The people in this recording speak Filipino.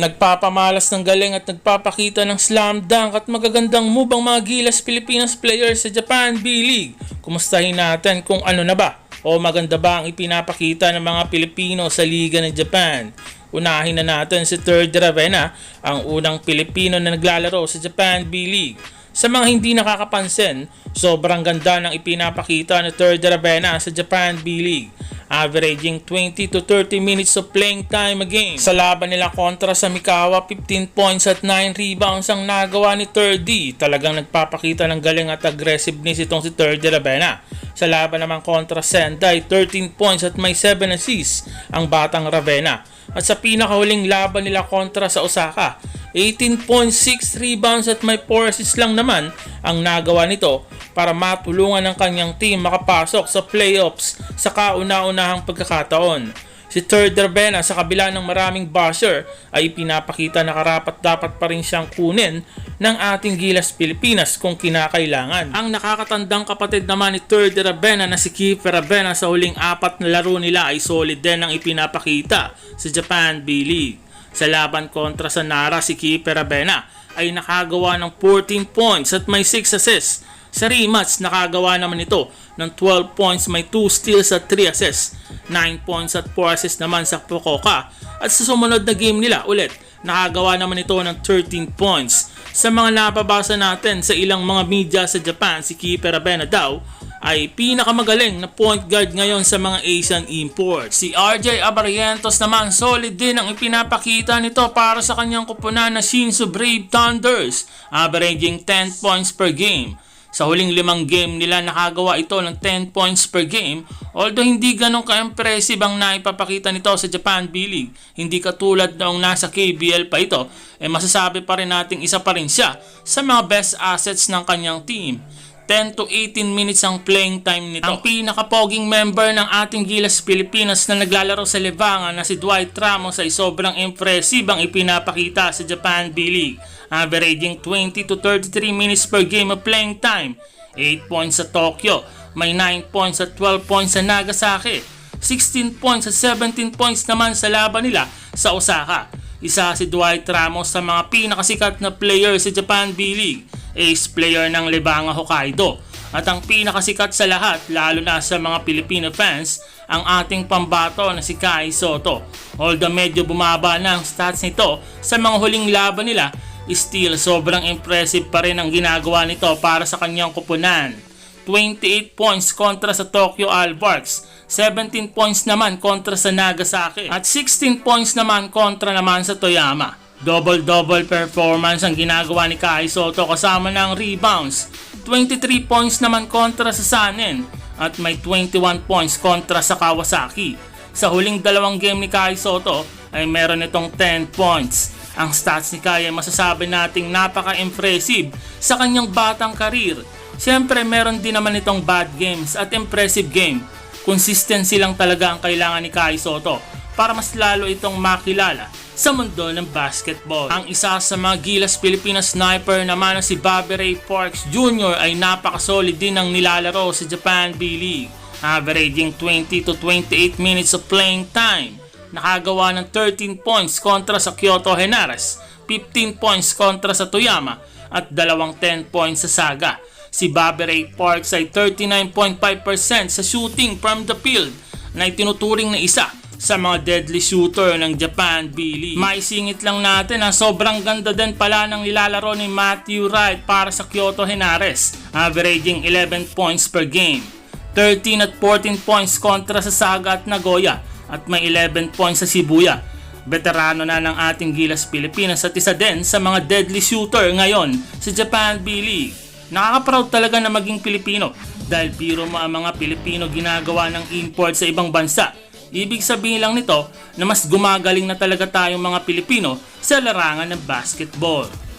Nagpapamalas ng galing at nagpapakita ng slam dunk at magagandang move ang mga gilas Pilipinas players sa Japan B-League. Kumustahin natin kung ano na ba o maganda ba ang ipinapakita ng mga Pilipino sa Liga ng Japan. Unahin na natin si Third Ravenna, ang unang Pilipino na naglalaro sa Japan B-League. Sa mga hindi nakakapansin, sobrang ganda ng ipinapakita ni Third Ravenna sa Japan B-League averaging 20 to 30 minutes of playing time a game. Sa laban nila kontra sa Mikawa, 15 points at 9 rebounds ang nagawa ni 3D. Talagang nagpapakita ng galing at aggressiveness itong si 3D Ravenna. Sa laban naman kontra Sendai, 13 points at may 7 assists ang batang Ravenna. At sa pinakahuling laban nila kontra sa Osaka, 18.6 rebounds at may 4 assists lang naman ang nagawa nito para matulungan ng kanyang team makapasok sa playoffs sa kauna-unahang pagkakataon. Si Third Ravenna sa kabila ng maraming basher ay pinapakita na karapat dapat pa rin siyang kunin ng ating Gilas Pilipinas kung kinakailangan. Ang nakakatandang kapatid naman ni Third Ravenna na si Kiefer Ravenna sa huling apat na laro nila ay solid din ang ipinapakita sa Japan B-League. Sa laban kontra sa Nara si Kiefer Ravenna ay nakagawa ng 14 points at may 6 assists sa rematch, nakagawa naman ito ng 12 points, may 2 steals at 3 assists. 9 points at 4 assists naman sa Fukuoka. At sa sumunod na game nila ulit, nakagawa naman ito ng 13 points. Sa mga napabasa natin sa ilang mga media sa Japan, si Keeper Abena daw ay pinakamagaling na point guard ngayon sa mga Asian imports. Si RJ Abarrientos naman solid din ang ipinapakita nito para sa kanyang kupunan na Shinzo Brave Thunders, averaging 10 points per game. Sa huling limang game nila nakagawa ito ng 10 points per game although hindi ganong ka-impressive ang naipapakita nito sa Japan B-League. Hindi katulad noong nasa KBL pa ito, eh masasabi pa rin nating isa pa rin siya sa mga best assets ng kanyang team. 10 to 18 minutes ang playing time nito. Ang pinakapoging member ng ating Gilas Pilipinas na naglalaro sa Libangan na si Dwight Ramos ay sobrang impressive ang ipinapakita sa Japan B-League. Averaging 20 to 33 minutes per game of playing time. 8 points sa Tokyo, may 9 points at 12 points sa Nagasaki. 16 points at 17 points naman sa laban nila sa Osaka. Isa si Dwight Ramos sa mga pinakasikat na player sa Japan B-League ace player ng Libanga Hokkaido. At ang pinakasikat sa lahat, lalo na sa mga Filipino fans, ang ating pambato na si Kai Soto. Although medyo bumaba na ang stats nito sa mga huling laban nila, still sobrang impressive pa rin ang ginagawa nito para sa kanyang kupunan. 28 points kontra sa Tokyo Albarks, 17 points naman kontra sa Nagasaki, at 16 points naman kontra naman sa Toyama. Double-double performance ang ginagawa ni Kai Soto kasama ng rebounds. 23 points naman kontra sa Sanin at may 21 points kontra sa Kawasaki. Sa huling dalawang game ni Kai Soto ay meron itong 10 points. Ang stats ni Kai ay masasabi nating napaka-impressive sa kanyang batang karir. Siyempre meron din naman itong bad games at impressive game. Consistency lang talaga ang kailangan ni Kai Soto para mas lalo itong makilala sa mundo ng basketball. Ang isa sa mga gilas Pilipinas sniper naman na si Bobby Ray Parks Jr. ay napakasolid din ang nilalaro sa Japan B-League. Averaging 20 to 28 minutes of playing time. Nakagawa ng 13 points kontra sa Kyoto Henares, 15 points kontra sa Toyama, at dalawang 10 points sa Saga. Si Bobby Ray Parks ay 39.5% sa shooting from the field na itinuturing na isa sa mga deadly shooter ng Japan B-League. May singit lang natin na sobrang ganda din pala ng nilalaro ni Matthew Wright para sa Kyoto Henares, averaging 11 points per game. 13 at 14 points kontra sa Saga at Nagoya at may 11 points sa Shibuya. Veterano na ng ating Gilas Pilipinas at isa din sa mga deadly shooter ngayon sa Japan B-League. Nakaka-proud talaga na maging Pilipino dahil biro mo ang mga Pilipino ginagawa ng import sa ibang bansa Ibig sabihin lang nito na mas gumagaling na talaga tayong mga Pilipino sa larangan ng basketball.